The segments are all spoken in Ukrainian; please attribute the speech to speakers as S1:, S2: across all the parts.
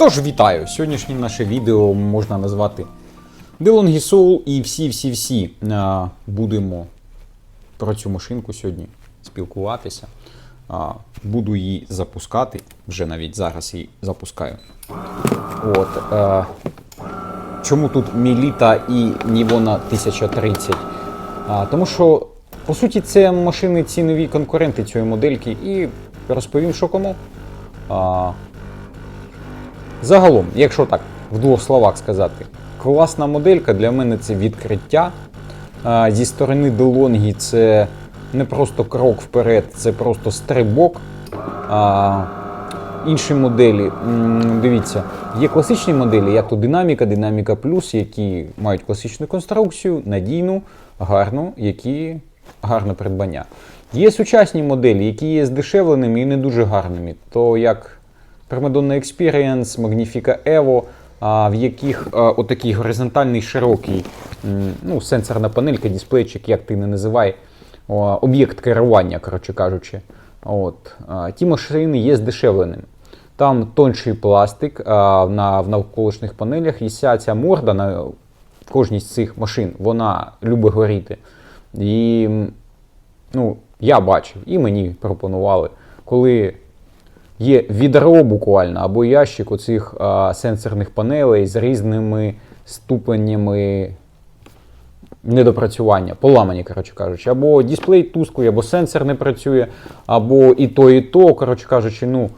S1: Тож вітаю! Сьогоднішнє наше відео можна назвати DeLonghi Soul і всі-всі-всі будемо про цю машинку сьогодні спілкуватися. Буду її запускати, вже навіть зараз її запускаю. От, чому тут Міліта і Нівона 1030? А, тому що, по суті, це машини цінові конкуренти цієї модельки, і розповім, що кому. Загалом, якщо так в двох словах сказати, класна моделька для мене це відкриття. Зі сторони DeLonghi це не просто крок вперед, це просто стрибок. Інші моделі, дивіться, є класичні моделі, як то Динаміка, Динаміка Плюс, які мають класичну конструкцію, надійну, гарну, які гарне придбання. Є сучасні моделі, які є здешевленими і не дуже гарними, то як Primadonna Experience, Magnifica Evo, в яких отакий горизонтальний широкий ну, сенсорна панелька, дисплейчик, як ти не називай, об'єкт керування, коротше кажучи. От, ті машини є здешевленими. Там тонший пластик на, в навколишніх панелях, і вся ця морда на кожній з цих машин, вона любить горіти. І ну, я бачив, і мені пропонували, коли є відро буквально або ящик оцих а, сенсорних панелей з різними ступенями недопрацювання, поламані, коротше кажучи, або дисплей тускує, або сенсор не працює, або і то, і то, коротше кажучи, ну.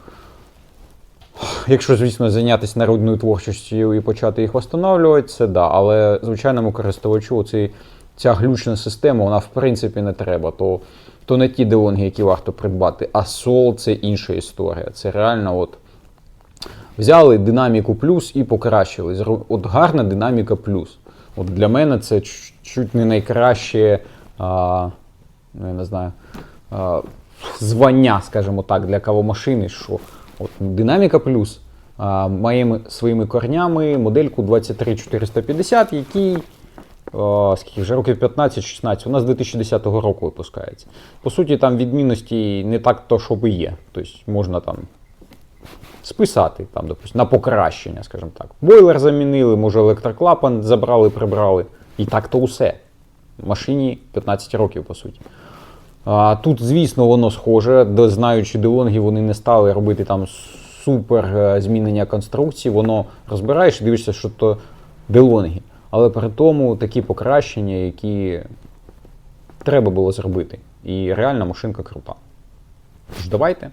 S1: Якщо, звісно, зайнятися народною творчістю і почати їх встановлювати, це да. Але звичайному користувачу оці, ця глючна система, вона в принципі не треба. То, то не ті делонги, які варто придбати, а сол це інша історія. Це реально от. Взяли динаміку плюс і покращили. От гарна динаміка плюс. От для мене це чуть не найкраще, а, ну, я не знаю, а, звання, скажімо так, для кавомашини, що от динаміка плюс має своїми корнями модельку 23450, який о, скільки вже років 15-16, у нас з 2010 року випускається. По суті, там відмінності не так то, щоб і є. Тобто можна там списати, там, допустим, на покращення, скажімо так. Бойлер замінили, може електроклапан забрали, прибрали. І так то усе. Машині 15 років, по суті. А, тут, звісно, воно схоже, де, знаючи Делонги, вони не стали робити там супер е, змінення конструкції, воно розбираєш і дивишся, що то Делонги. Але при тому такі покращення, які треба було зробити. І реально машинка крута. Тож давайте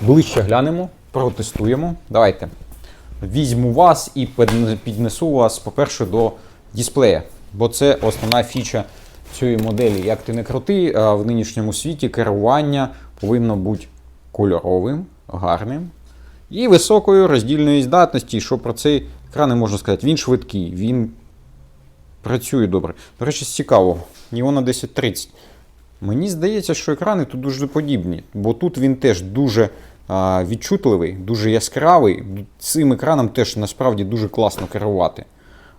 S1: ближче глянемо, протестуємо. Давайте. Візьму вас і піднесу вас, по-перше, до дисплея. Бо це основна фіча цієї моделі. Як ти не крути, а в нинішньому світі керування повинно бути кольоровим, гарним і високою роздільної здатності. Що про цей екран не можна сказати? Він швидкий, він працює добре. До речі, з цікавого, Neon 1030. Мені здається, що екрани тут дуже подібні, бо тут він теж дуже а, відчутливий, дуже яскравий. Цим екраном теж насправді дуже класно керувати.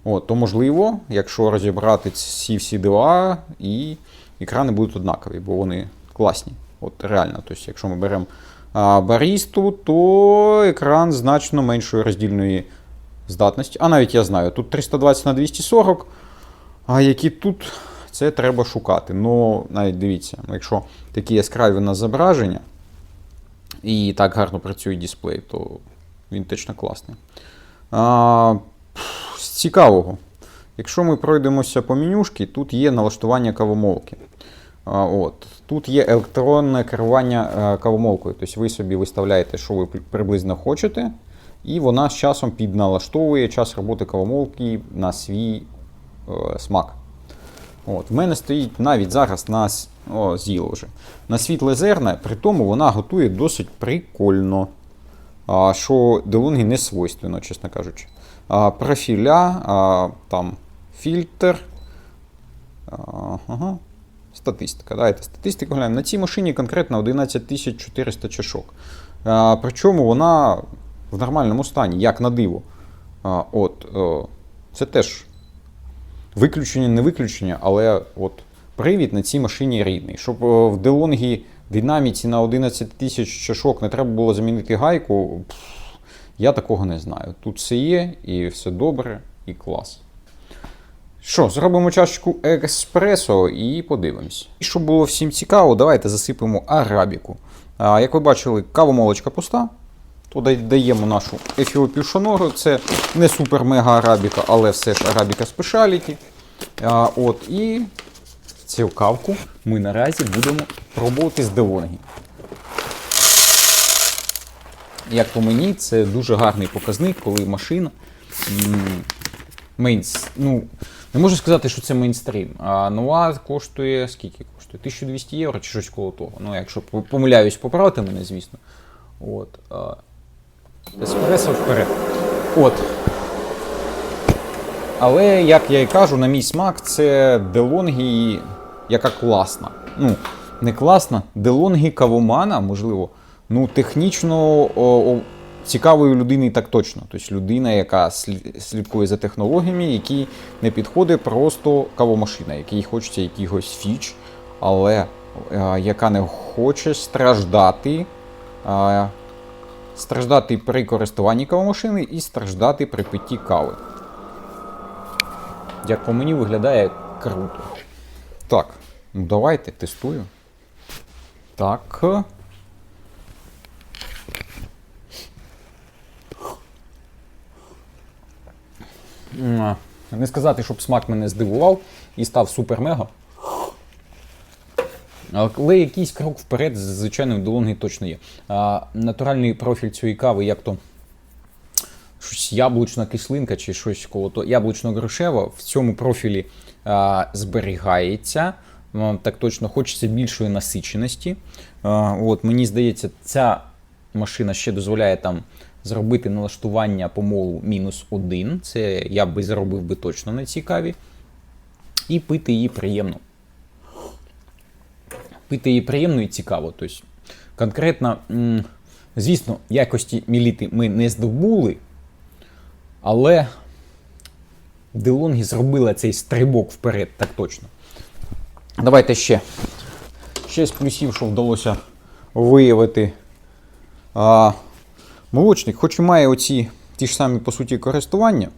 S1: От, то можливо, якщо розібрати ці всі дива, і екрани будуть однакові, бо вони класні. От реально, тобто, якщо ми беремо барісту, то екран значно меншої роздільної здатності. А навіть я знаю, тут 320 на 240, а які тут це треба шукати. Ну, навіть дивіться, якщо такі яскраві у нас зображення, і так гарно працює дисплей, то він точно класний. А, з цікавого. Якщо ми пройдемося по менюшки, тут є налаштування кавомолки. А, от. Тут є електронне керування е, кавомолкою. Тобто ви собі виставляєте, що ви приблизно хочете, і вона з часом підналаштовує час роботи кавомолки на свій смак. От, в мене стоїть навіть зараз на о, з'їло вже. На світле зерна, при тому вона готує досить прикольно. А, що Делунгі не свойственно, чесно кажучи. А, профіля, а, там фільтр. А, ага. Статистика. Давайте статистику глянемо. На цій машині конкретно 11400 чашок. А, причому вона в нормальному стані, як на диво. А, от, о, це теж Виключення, не виключення, але от привід на цій машині рідний. Щоб е, в DeLonghi динаміці на 11 тисяч чашок не треба було замінити гайку. Я такого не знаю. Тут все є, і все добре, і клас. Що, зробимо чашечку еспресо і подивимось. І щоб було всім цікаво, давайте засипемо арабіку. А, як ви бачили, кавомолочка пуста. Туди даємо нашу ефіопію шонору. Це не супер-мега арабіка, але все ж арабіка спешаліті. А, от, і цю кавку ми наразі будемо пробувати з Делонгі. Як по мені, це дуже гарний показник, коли машина. Мейнс, ну, не можу сказати, що це мейнстрім. А нова коштує скільки коштує? 1200 євро чи щось коло того. Ну, якщо помиляюсь, поправте мене, звісно. От. Еспресо вперед. От. Але, як я і кажу, на мій смак, це Делонгі, яка класна. Ну, не класна, Делонгі кавомана, можливо, ну, технічно о, о, цікавої людини так точно. Тобто людина, яка слідкує за технологіями, які не підходить просто кавомашина, якій хочеться якихось фіч, але е, яка не хоче страждати. е, Страждати при користуванні кавомашини і страждати при питті кави. Як по мені виглядає круто. Так, ну давайте тестую. Так. Не сказати, щоб смак мене здивував і став супер-мега. Але якийсь крок вперед, звичайно, в Делонгі точно є. А, натуральний профіль цієї кави, як то щось яблучна кислинка чи щось коло то яблучно-грушева в цьому профілі а, зберігається. Так точно хочеться більшої насиченості. А, от, мені здається, ця машина ще дозволяє там зробити налаштування помолу мінус один. Це я би зробив би точно на цій каві. І пити її приємно. Пити її приємно і цікаво. Тобто, конкретно, звісно, якості міліти ми не здобули, але Делонгі зробила цей стрибок вперед, так точно. Давайте ще. Ще з плюсів, що вдалося виявити. А, молочник, хоч і має оці ті ж самі по суті користування,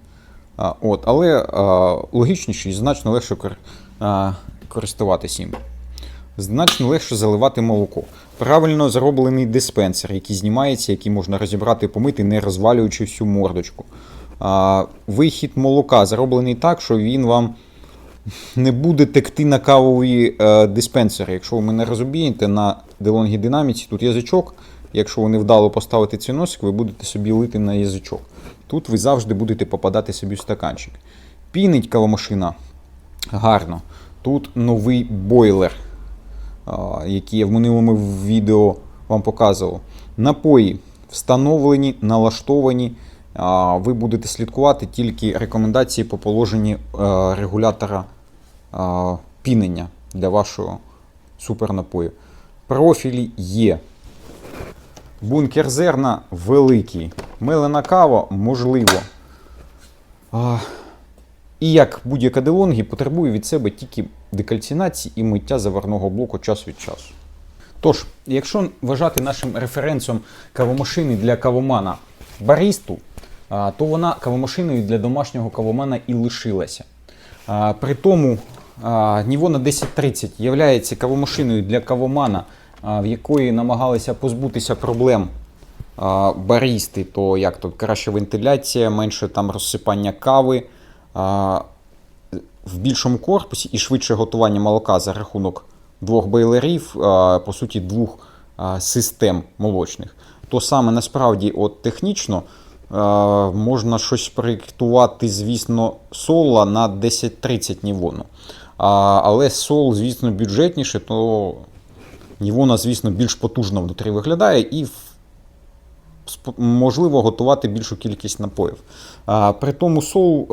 S1: а, от, але а, логічніше і значно легше кор, користуватися їм. Значно легше заливати молоко. Правильно зроблений диспенсер, який знімається, який можна розібрати, помити, не розвалюючи всю мордочку. А, вихід молока зроблений так, що він вам не буде текти на кавові е, диспенсери. Якщо ви мене розумієте, на DeLonghi динаміці тут язичок. Якщо ви невдало поставите цей носик, ви будете собі лити на язичок. Тут ви завжди будете попадати собі в стаканчик. Пінить кавомашина гарно. Тут новий бойлер, який я в минулому відео вам показував. Напої встановлені, налаштовані. Ви будете слідкувати тільки рекомендації по положенні е, регулятора пінення для вашого супернапою. Профілі є. Бункер зерна великий. Мелена кава можливо. І як будь-яка делонгі потребує від себе тільки декальцинації і миття заварного блоку час від часу. Тож, якщо вважати нашим референсом кавомашини для кавомана барісту, то вона кавомашиною для домашнього кавомана і лишилася. При тому Нівона 1030 є кавомашиною для кавомана, в якої намагалися позбутися проблем барісти, то як тут краща вентиляція, менше там розсипання кави. В більшому корпусі і швидше готування молока за рахунок двох бойлерів, по суті, двох систем молочних. То саме насправді, от технічно, можна щось проєктувати, звісно, сола на 10-30 нівону. Але сол, звісно, бюджетніше, то нівона, звісно, більш потужно внутрі виглядає і можливо готувати більшу кількість напоїв. При тому соул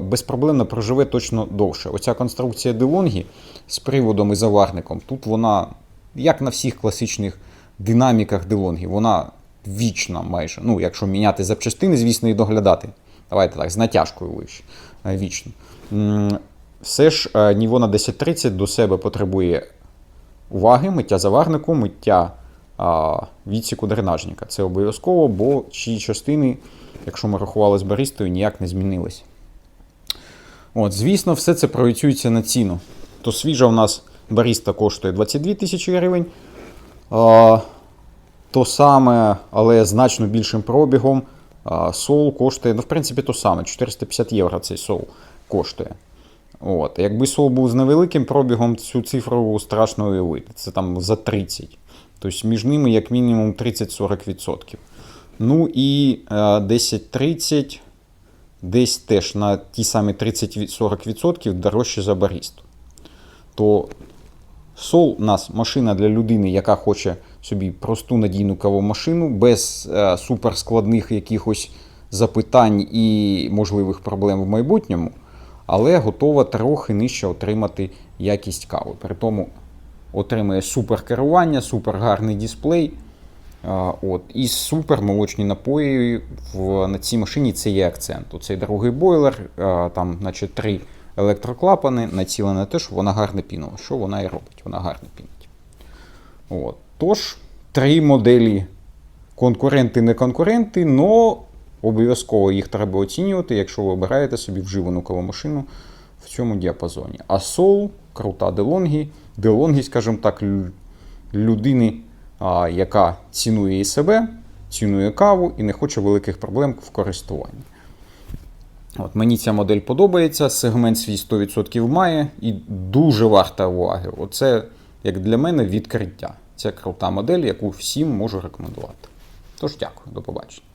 S1: безпроблемно проживе точно довше. Оця конструкція DeLonghi з приводом і заварником, тут вона, як на всіх класичних динаміках DeLonghi, вона вічна майже. Ну, якщо міняти запчастини, звісно, і доглядати. Давайте так, з натяжкою лише е, вічно. Все ж Nivona 1030 до себе потребує уваги, миття заварнику, миття відсіку дренажника. Це обов'язково, бо ці частини, якщо ми рахували з баристою, ніяк не змінились. От, звісно, все це проєцюється на ціну. То свіжа у нас баріста коштує 22 тисячі гривень. То саме, але значно більшим пробігом. А, Сол коштує, ну, в принципі, то саме, 450 євро цей сол коштує. От. Якби сол був з невеликим пробігом, цю цифру страшно уявити. Це там за 30. Тобто між ними як мінімум 30-40%. Ну і е, 10-30 десь теж на ті самі 30-40% дорожче за барісту. То Сол у нас машина для людини, яка хоче собі просту надійну кавомашину, без е, суперскладних якихось запитань і можливих проблем в майбутньому, але готова трохи нижче отримати якість кави. При тому отримує супер керування, супер гарний дисплей. От, і супер молочні напої в, на цій машині це є акцент. Оцей другий бойлер, там, значить, три електроклапани, націлені на те, щоб вона гарно пінула. Що вона і робить? Вона гарно пінить. От. Тож, три моделі конкуренти, не конкуренти, але обов'язково їх треба оцінювати, якщо ви обираєте собі вживану кавомашину в цьому діапазоні. А Soul, крута DeLonghi, DeLonghi, скажімо так, людини, яка цінує і себе, цінує каву і не хоче великих проблем в користуванні. От, мені ця модель подобається, сегмент свій 100% має і дуже варта уваги. Оце, як для мене, відкриття. Це крута модель, яку всім можу рекомендувати. Тож дякую, до побачення.